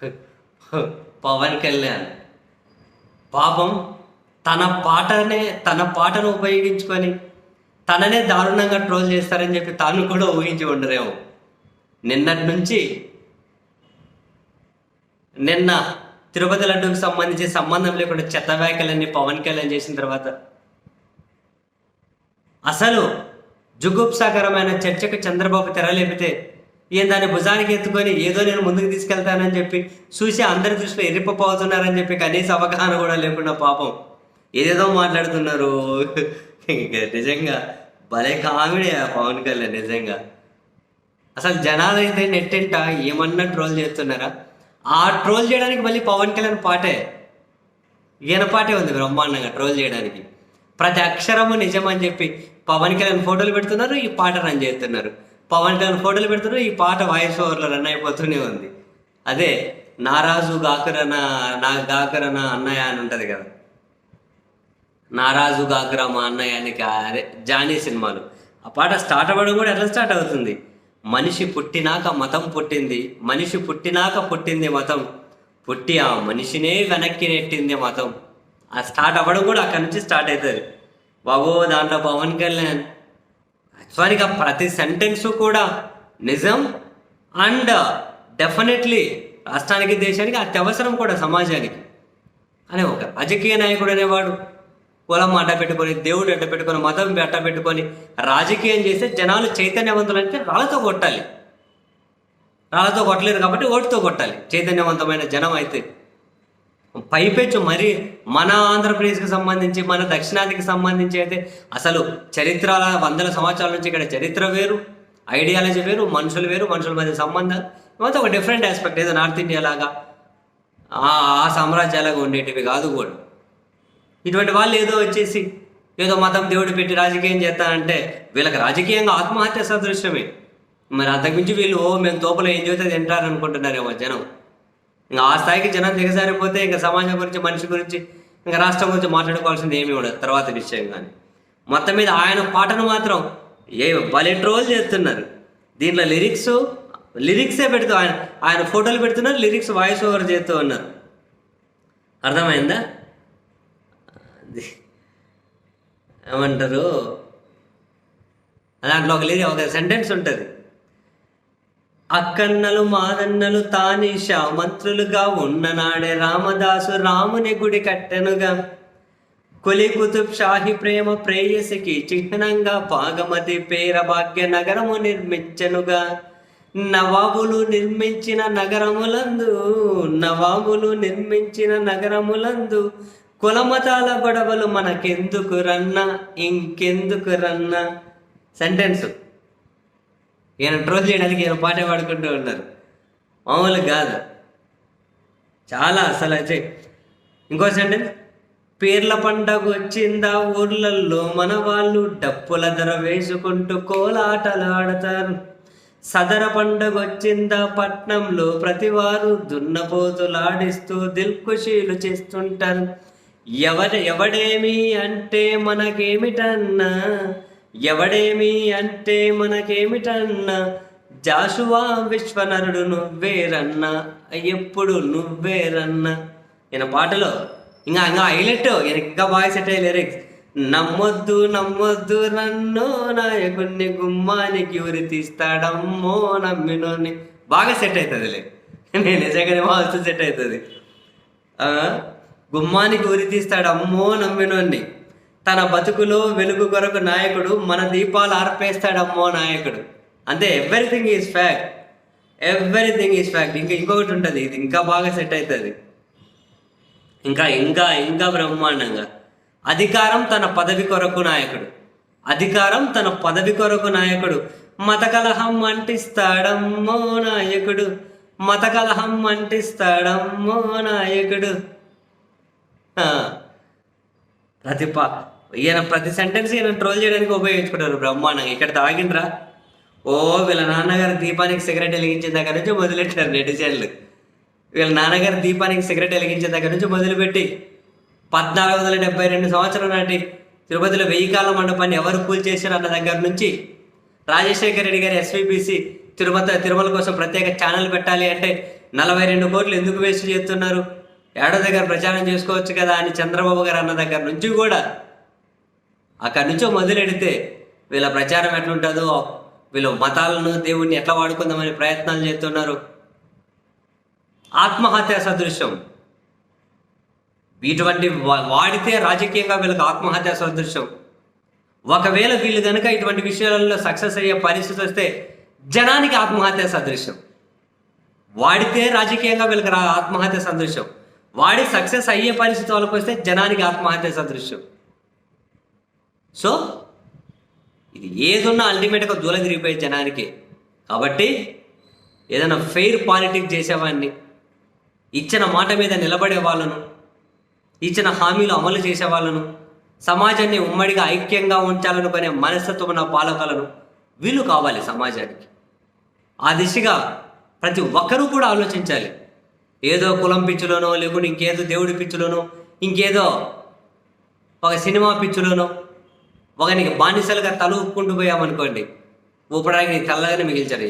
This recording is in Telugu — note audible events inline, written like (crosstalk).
(laughs) పవన్ కళ్యాణ్. పాపం తన పాటనే తన పాటను ఉపయోగించుకొని తననే దారుణంగా ట్రోల్ చేస్తారని చెప్పి తాను కూడా ఊహించి ఉండరేమో. నిన్నటి నుంచి నిన్న తిరుపతి లడ్డూకి సంబంధించి సంబంధం లేకుండా చెత్త వ్యాఖ్యలన్నీ పవన్ కళ్యాణ్ చేసిన తర్వాత అసలు జుగుప్సాకరమైన చర్చకు చంద్రబాబు తెరలేపితే ఈయన దాన్ని భుజానికి ఎత్తుకొని ఏదో నేను ముందుకు తీసుకెళ్తానని చెప్పి చూసి అందరి దృష్టిలో ఎరిపపోతున్నారని చెప్పి కనీస అవగాహన కూడా లేకుండా పాపం. ఏదేదో మాట్లాడుతున్నారు. నిజంగా భలే కామెడీ ఆ పవన్ కళ్యాణ్ నిజంగా. అసలు జనాలు అయితే నెట్టింట ఏమన్నా ట్రోల్ చేస్తున్నారా? ఆ ట్రోల్ చేయడానికి మళ్ళీ పవన్ కళ్యాణ్ పాటే. ఈయన పాటే ఉంది బ్రహ్మాండంగా ట్రోల్ చేయడానికి. ప్రతి అక్షరము నిజం అని చెప్పి పవన్ కళ్యాణ్ ఫోటోలు పెడుతున్నారు ఈ పాట రన్ చేస్తున్నారు. పవన్ కళ్యాణ్ ఫోటోలు పెడుతున్నారు ఈ పాట వాయిస్ ఓవర్లో రన్ అయిపోతూనే ఉంది. అదే నారాజు గాకరన నా గాకరన అన్నయ్య అని ఉంటుంది కదా. నారాజు గాకర మా అన్నయ్య అని కా- అదే జానీ సినిమాలు. ఆ పాట స్టార్ట్ అవ్వడం కూడా ఎట్లా స్టార్ట్ అవుతుంది? మనిషి పుట్టినాక మతం పుట్టింది మనిషి పుట్టినాక పుట్టింది మతం. పుట్టి ఆ మనిషినే వెనక్కి నెట్టింది మతం. ఆ స్టార్ట్ అవ్వడం కూడా అక్కడి నుంచి స్టార్ట్ అవుతుంది. బాబో దాంట్లో పవన్ కళ్యాణ్ యాక్చువల్గా ప్రతి సెంటెన్స్ కూడా నిజం అండ్ డెఫినెట్లీ రాష్ట్రానికి దేశానికి అత్యవసరం కూడా సమాజానికి. అనే ఒక రాజకీయ నాయకుడు అనేవాడు. కులం అడ్డ పెట్టుకొని దేవుడు అడ్డ పెట్టుకొని మతం అడ్డ పెట్టుకొని రాజకీయం చేస్తే జనాలు చైతన్యవంతులు అంటే రాళ్ళతో కొట్టాలి. రాళ్ళతో కొట్టలేరు కాబట్టి ఓటుతో కొట్టాలి. చైతన్యవంతమైన జనం అయితే పైపెచ్చు మరి మన ఆంధ్రప్రదేశ్కి సంబంధించి మన దక్షిణాదికి సంబంధించి అయితే అసలు చరిత్ర వందల సంవత్సరాల నుంచి ఇక్కడ చరిత్ర వేరు ఐడియాలజీ వేరు మనుషులు వేరు మనుషుల మధ్య సంబంధాలు. ఇవంతా ఒక డిఫరెంట్ ఆస్పెక్ట్. ఏదో నార్త్ ఇండియా లాగా ఆ ఆ సామ్రాజ్యాలుగా ఉండేటివి కాదు కూడా. ఇటువంటి వాళ్ళు ఏదో వచ్చేసి ఏదో మతం దేవుడు పెట్టి రాజకీయం చేస్తానంటే వీళ్ళకి రాజకీయంగా ఆత్మహత్య సదృశ్యమే. మరి అంతకుమించి వీళ్ళు ఓ మేము తోపలో ఏం చేస్తే తింటారనుకుంటున్నారేమో జనం. ఇంకా ఆ స్థాయికి జనం దిగజారిపోతే ఇంకా సమాజం గురించి మనిషి గురించి ఇంకా రాష్ట్రం గురించి మాట్లాడుకోవాల్సింది ఏమీ ఉండదు. తర్వాత విషయం కానీ. మొత్తం మీద ఆయన పాటను మాత్రం ఏ భలే ట్రోల్ చేస్తున్నారు. దీంట్లో లిరిక్స్ లిరిక్సే పెడుతూ ఆయన ఆయన ఫోటోలు పెడుతున్నారు లిరిక్స్ వాయిస్ ఓవర్ చేస్తూ ఉన్నారు. అర్థమైందా? ఏమంటారు? దాంట్లో ఒక లిరి ఒక సెంటెన్స్ ఉంటుంది. అక్కన్నలు మాదన్నలు తానీష మంత్రులుగా ఉన్ననాడే రామదాసు రాముని గుడి కట్టెనుగా. కొలి కుతుబ్ షాహి ప్రేమ ప్రేయసికి చిహ్నంగా పాగమతి పేర భాగ్య నగరము నిర్మించెనుగా. నవాబులు నిర్మించిన నగరములందు నవాబులు నిర్మించిన నగరములందు కులమతాల గొడవలు మనకెందుకు రన్నా? ఇంకెందుకు రన్నా? సెంటెన్స్. ఈయన ట్రోల్ చేయడానికి ఈయన పాట పాడుకుంటూ ఉన్నారు. మామూలు కాదు. చాలా అసలు అయితే ఇంకో సెంటెన్స్ పీర్ల పండగ వచ్చిందా ఊర్లల్లో? మన వాళ్ళు డప్పుల ధర వేసుకుంటూ కోలాటలు ఆడతారు సదర పండగ వచ్చిందా పట్నంలో? ప్రతివారు దున్నపోతులాడిస్తూ దిల్కుషీలు చేస్తుంటారు. ఎవడ ఎవడేమి అంటే మనకేమిటన్నా? ఎవడేమి అంటే మనకేమిటన్నా? జాషువా విశ్వనరుడు నువ్వేరన్నా? ఎప్పుడు నువ్వేరన్నా? ఈయన పాటలో ఇంకా ఇంకా హైలైట్ ఇంకా బాగా సెట్ అయ్యే లిరిక్స్ నమ్మొద్దు నమ్మొద్దు నన్ను నాయకుడిని గుమ్మానికి ఉరి తీస్తాడమ్మో నమ్మినోని బాగా సెట్ అవుతుందిలే నేను నిజంగానే బాగా సెట్ అవుతుంది ఆ, గుమ్మానికి ఉరి తీస్తాడమ్మో అమ్మో తన బతుకులో వెలుగు కొరకు నాయకుడు మన దీపాలు ఆర్పేస్తాడమ్మో నాయకుడు. అంతే everything is fact everything is fact ఇంకా ఇంకొకటి ఉంటుంది. ఇది ఇంకా బాగా సెట్ అవుతుంది ఇంకా ఇంకా ఇంకా బ్రహ్మాండంగా. అధికారం తన పదవి కొరకు నాయకుడు. అధికారం తన పదవి కొరకు నాయకుడు. మత కలహం అంటిస్తాడమ్మో నాయకుడు. మత కలహం అంటిస్తాడమ్మో నాయకుడు. ఆ, ప్రతి ఈయన ప్రతి సెంటెన్స్ ఈయన ట్రోల్ చేయడానికి ఉపయోగించుకుంటారు బ్రహ్మాండంగా. ఇక్కడ తాగిండ్రా. ఓ వీళ్ళ నాన్నగారు దీపానికి సిగరెట్ వెలిగించిన దగ్గర నుంచి మొదలెట్టారు నెటిజన్లు వీళ్ళ నాన్నగారు దీపానికి సిగరెట్ వెలిగించిన దగ్గర నుంచి మొదలుపెట్టి పద్నాలుగు వందల డెబ్బై రెండు సంవత్సరం నాటి తిరుపతిలో వెయ్యి కాలం మండపాన్ని ఎవరు కూల్ చేశారు అన్న దగ్గర నుంచి రాజశేఖర రెడ్డి గారి ఎస్విపిసి తిరుపతి తిరుమల కోసం ప్రత్యేక ఛానల్ పెట్టాలి అంటే నలభై రెండు కోట్లు ఎందుకు వేస్ట్ చేస్తున్నారు? ఏడో దగ్గర ప్రచారం చేసుకోవచ్చు కదా అని చంద్రబాబు గారు అన్న దగ్గర నుంచి కూడా అక్కడి నుంచో మొదలెడితే వీళ్ళ ప్రచారం ఎట్లుంటుందో వీళ్ళు మతాలను దేవుణ్ణి ఎట్లా వాడుకుందామని ప్రయత్నాలు చేస్తున్నారు. ఆత్మహత్య సదృశ్యం. ఇటువంటి వా- వాడితే రాజకీయంగా వీళ్ళకి ఆత్మహత్య సదృశ్యం. ఒకవేళ వీళ్ళు కనుక ఇటువంటి విషయాలలో సక్సెస్ అయ్యే పరిస్థితి వస్తే జనానికి ఆత్మహత్య సదృశ్యం. వాడితే రాజకీయంగా వీళ్ళకి ఆత్మహత్య సదృశ్యం. వాడి సక్సెస్ అయ్యే పరిస్థితి వాళ్ళకి వస్తే జనానికి ఆత్మహత్య సదృశ్యం. సో ఇది ఏదున్నా అల్టిమేట్గా దూరం తిరిగిపోయే జనానికి. కాబట్టి ఏదైనా ఫెయిర్ పాలిటిక్స్ చేసేవాడిని ఇచ్చిన మాట మీద నిలబడే వాళ్ళను ఇచ్చిన హామీలు అమలు చేసే వాళ్ళను సమాజాన్ని ఉమ్మడిగా ఐక్యంగా ఉంచాలనుకునే మనస్తత్వం ఉన్న పాలకులను వీళ్ళు కావాలి సమాజానికి. ఆ దిశగా ప్రతి ఒక్కరూ కూడా ఆలోచించాలి. ఏదో కులం పిచ్చులోనో లేకుంటే ఇంకేదో దేవుడి పిచ్చులోనో ఇంకేదో ఒక సినిమా పిచ్చులోనో ఒకనికి బానిసలుగా తల ఊపుకుంటూ పోయామనుకోండి ఊపడానికి తెల్లగానే మిగిల్చారు